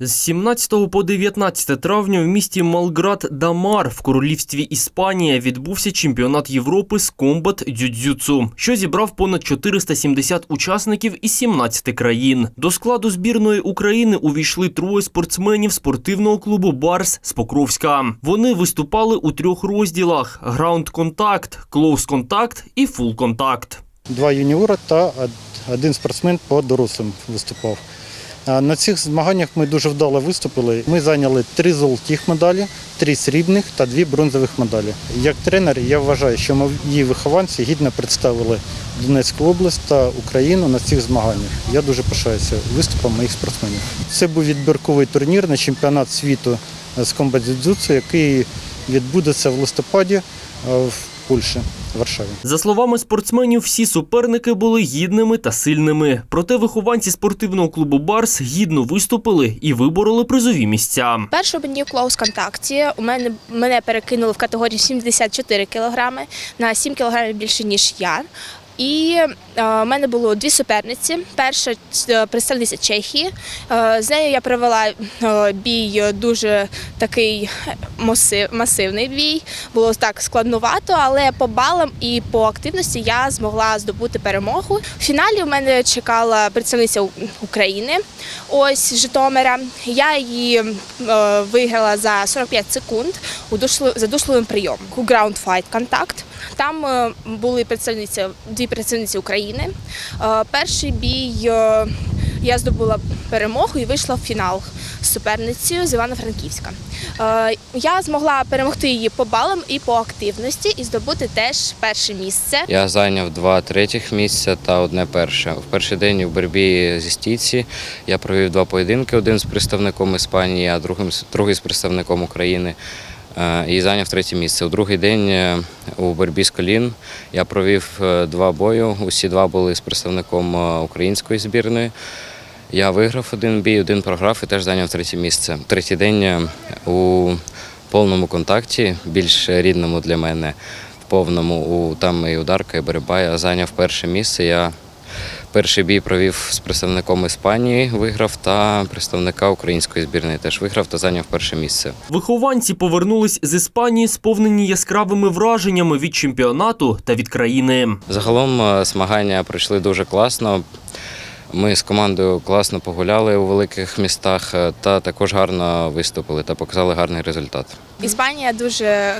З 17 по 19 травня в місті Малград Дамар в королівстві Іспанія відбувся чемпіонат Європи з комбат дзюдзюцу, що зібрав понад 470 учасників із 17 країн. До складу збірної України увійшли троє спортсменів спортивного клубу Барс з Покровська. Вони виступали у трьох розділах: граунд контакт, клоус контакт і фул контакт. Два юніора та один спортсмен по дорослим виступав. На цих змаганнях ми дуже вдало виступили. Ми зайняли три золотих медалі, три срібних та дві бронзових медалі. Як тренер, я вважаю, що мої вихованці гідно представили Донецьку область та Україну на цих змаганнях. Я дуже пишаюся виступом моїх спортсменів. Це був відбірковий турнір на чемпіонат світу з комбат-дзюдзю, який відбудеться в листопаді в Польщі, Варшаві. За словами спортсменів, всі суперники були гідними та сильними. Проте вихованці спортивного клубу Барс гідно виступили і вибороли призові місця. В першому дні в клоус-контакті у мене мене перекинули в категорію 74 кілограми на 7 кілограмів більше ніж я. І е, в мене було дві суперниці. Перша е, представниця Чехії. Е, з нею я провела бій дуже такий масив, масивний бій. Було так складновато, але по балам і по активності я змогла здобути перемогу. В фіналі в мене чекала представниця України, ось Житомира. Я її виграла за 45 секунд у задушливим прийомом. Ground Fight контакт. Там е, були представниці, дві представниці України. Е, Перший бій е, я здобула перемогу і вийшла в фінал з суперницею з Івано-Франківська. Я змогла перемогти її по балам і по активності і здобути теж перше місце. Я зайняв два третіх місця та одне перше. В перший день у боротьбі зі стійці я провів два поєдинки: один з представником Іспанії, а другим другий з представником України. Е, І зайняв третє місце. У другий день е, у боротьбі з колін я провів е, два бої. Усі два були з представником української збірної. Я виграв один бій, один програв і теж зайняв третє місце. Третій день у повному контакті, більш рідному для мене, в повному у там і ударка, і боротьба. Я зайняв перше місце. Я перший бій провів з представником Іспанії, виграв, та представника української збірної теж виграв та зайняв перше місце. Вихованці повернулись з Іспанії, сповнені яскравими враженнями від чемпіонату та від країни. Загалом е, змагання пройшли дуже класно. Ми з командою класно погуляли у великих містах е, та також гарно виступили та показали гарний результат. Іспанія дуже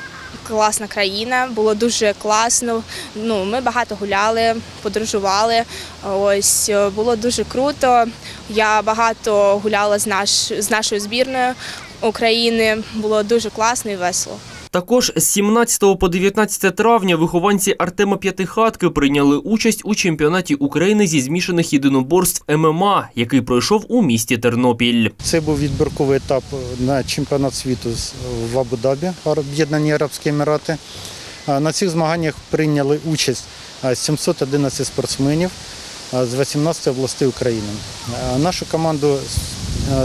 класна країна, було дуже класно. Ну, ми багато гуляли, подорожували. Ось е, було дуже круто. Я багато гуляла з, наш, з нашою збірною України. Було дуже класно і весело. Також з 17 по 19 травня вихованці Артема П'ятихатки прийняли участь у чемпіонаті України зі змішаних єдиноборств ММА, який пройшов у місті Тернопіль. Це був відбірковий етап на чемпіонат світу в Абу-Дабі, Об'єднані Арабські Емірати. На цих змаганнях прийняли участь 711 спортсменів з 18 областей України. Нашу команду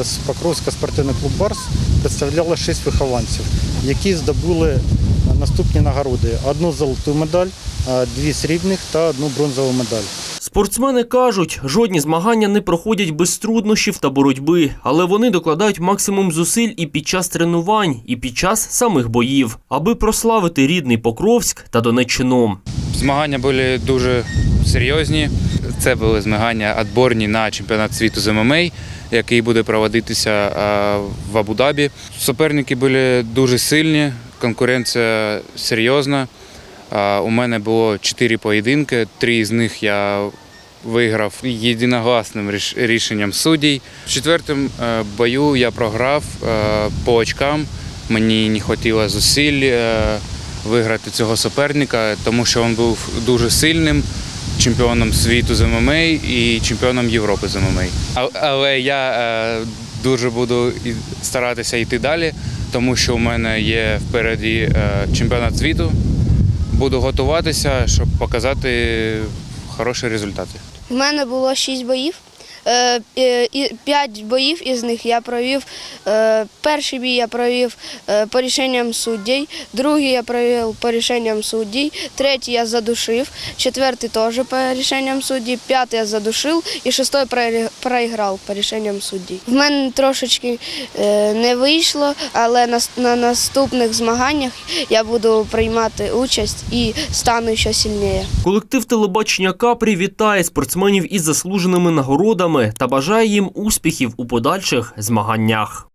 з- Покровська спортивний клуб Барс представляло 6 вихованців, які здобули наступні нагороди: одну золоту медаль, а, дві срібних та одну бронзову медаль. Спортсмени кажуть, жодні змагання не проходять без труднощів та боротьби, але вони докладають максимум зусиль і під час тренувань, і під час самих боїв, аби прославити рідний Покровськ та Донеччину. Змагання були дуже серйозні. Це були змагання відборні на чемпіонат світу з ММА, який буде проводитися в Абу-Дабі. Суперники були дуже сильні, конкуренція серйозна. У мене було чотири поєдинки, три з них я виграв єдиногласним рішенням суддів. В четвертому е, бою я програв е, по очкам. Мені не хотіло зусиль е, виграти цього суперника, тому що він був дуже сильним чемпіоном світу з ММА і чемпіоном Європи з ММА. Але я е, дуже буду старатися йти далі, тому що у мене є впереді е, чемпіонат світу. Буду готуватися, щоб показати хороші результати. У мене було шість боїв. Е, П'ять боїв із них я провів. Е, Перший бій я провів е, по рішенням суддів, другий я провів по рішенням суддів, третій я задушив, четвертий теж по рішенням суддів, п'ятий я задушив і проігр- проіграв по рішенням суддів. В мене трошечки не вийшло, але на наступних змаганнях я буду приймати участь і стану ще сильніше. Колектив телебачення Капрі вітає спортсменів із заслуженими нагородами та бажає їм успіхів у подальших змаганнях.